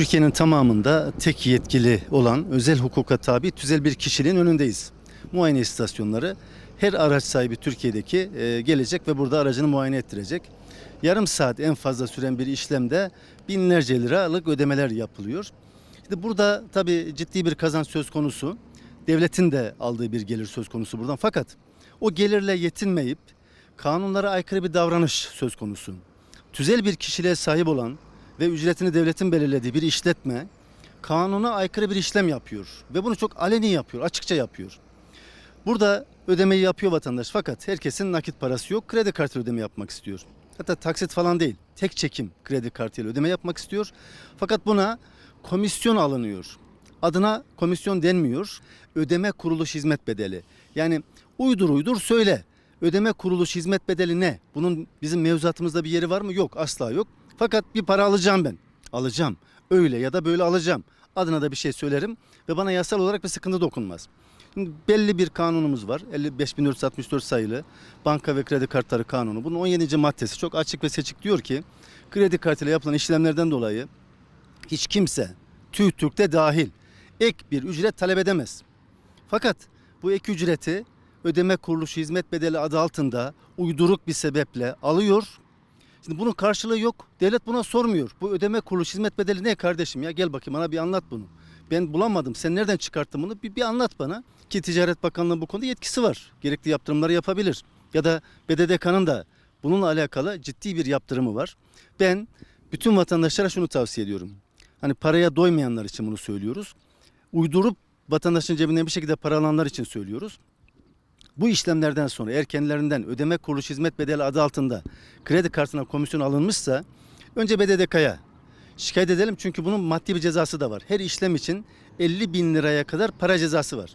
Türkiye'nin tamamında tek yetkili olan özel hukuka tabi tüzel bir kişiliğin önündeyiz. Muayene istasyonları her araç sahibi Türkiye'deki e, gelecek ve burada aracını muayene ettirecek. Yarım saat en fazla süren bir işlemde binlerce liralık ödemeler yapılıyor. İşte burada tabii ciddi bir kazanç söz konusu. Devletin de aldığı bir gelir söz konusu buradan. Fakat o gelirle yetinmeyip kanunlara aykırı bir davranış söz konusu. Tüzel bir kişiliğe sahip olan ve ücretini devletin belirlediği bir işletme kanuna aykırı bir işlem yapıyor ve bunu çok aleni yapıyor, açıkça yapıyor. Burada ödemeyi yapıyor vatandaş fakat herkesin nakit parası yok. Kredi kartıyla ödeme yapmak istiyor. Hatta taksit falan değil. Tek çekim kredi kartıyla ödeme yapmak istiyor. Fakat buna komisyon alınıyor. Adına komisyon denmiyor. Ödeme kuruluş hizmet bedeli. Yani uydur uydur söyle. Ödeme kuruluş hizmet bedeli ne? Bunun bizim mevzuatımızda bir yeri var mı? Yok asla yok. Fakat bir para alacağım ben. Alacağım. Öyle ya da böyle alacağım. Adına da bir şey söylerim ve bana yasal olarak bir sıkıntı dokunmaz. Belli bir kanunumuz var. 55.464 sayılı banka ve kredi kartları kanunu. Bunun 17. maddesi çok açık ve seçik diyor ki kredi kartıyla yapılan işlemlerden dolayı hiç kimse TÜİTÜRK'te dahil ek bir ücret talep edemez. Fakat bu ek ücreti ödeme kuruluşu hizmet bedeli adı altında uyduruk bir sebeple alıyor. Şimdi bunun karşılığı yok. Devlet buna sormuyor. Bu ödeme kuruluş hizmet bedeli ne kardeşim ya gel bakayım bana bir anlat bunu. Ben bulamadım. Sen nereden çıkarttın bunu? Bir, bir anlat bana. Ki Ticaret Bakanlığı bu konuda yetkisi var. Gerekli yaptırımları yapabilir. Ya da BDDK'nın da bununla alakalı ciddi bir yaptırımı var. Ben bütün vatandaşlara şunu tavsiye ediyorum. Hani paraya doymayanlar için bunu söylüyoruz. Uydurup vatandaşın cebinden bir şekilde para alanlar için söylüyoruz. Bu işlemlerden sonra eğer kendilerinden ödeme kuruluş hizmet bedeli adı altında kredi kartına komisyon alınmışsa önce BDDK'ya şikayet edelim çünkü bunun maddi bir cezası da var. Her işlem için 50 bin liraya kadar para cezası var.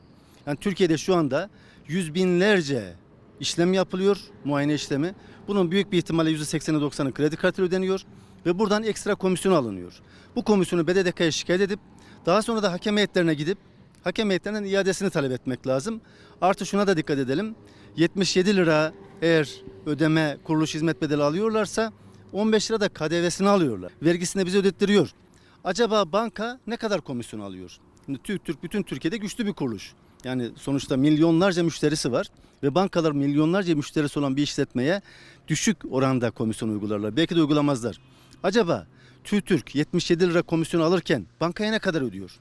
Yani Türkiye'de şu anda yüz binlerce işlem yapılıyor, muayene işlemi. Bunun büyük bir ihtimalle %80'i 90'ı kredi kartıyla ödeniyor ve buradan ekstra komisyon alınıyor. Bu komisyonu BDDK'ya şikayet edip daha sonra da hakem heyetlerine gidip hakem heyetlerinden iadesini talep etmek lazım. Artı şuna da dikkat edelim. 77 lira eğer ödeme kuruluş hizmet bedeli alıyorlarsa 15 lira da KDV'sini alıyorlar. Vergisini de bize ödettiriyor. Acaba banka ne kadar komisyon alıyor? Şimdi Türk, Türk bütün Türkiye'de güçlü bir kuruluş. Yani sonuçta milyonlarca müşterisi var ve bankalar milyonlarca müşterisi olan bir işletmeye düşük oranda komisyon uygularlar. Belki de uygulamazlar. Acaba TÜTÜRK 77 lira komisyon alırken bankaya ne kadar ödüyor?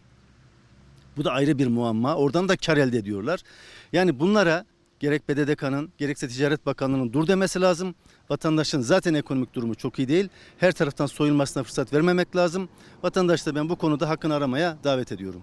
Bu da ayrı bir muamma. Oradan da kar elde ediyorlar. Yani bunlara gerek BDDK'nın gerekse Ticaret Bakanlığı'nın dur demesi lazım. Vatandaşın zaten ekonomik durumu çok iyi değil. Her taraftan soyulmasına fırsat vermemek lazım. Vatandaş da ben bu konuda hakkını aramaya davet ediyorum.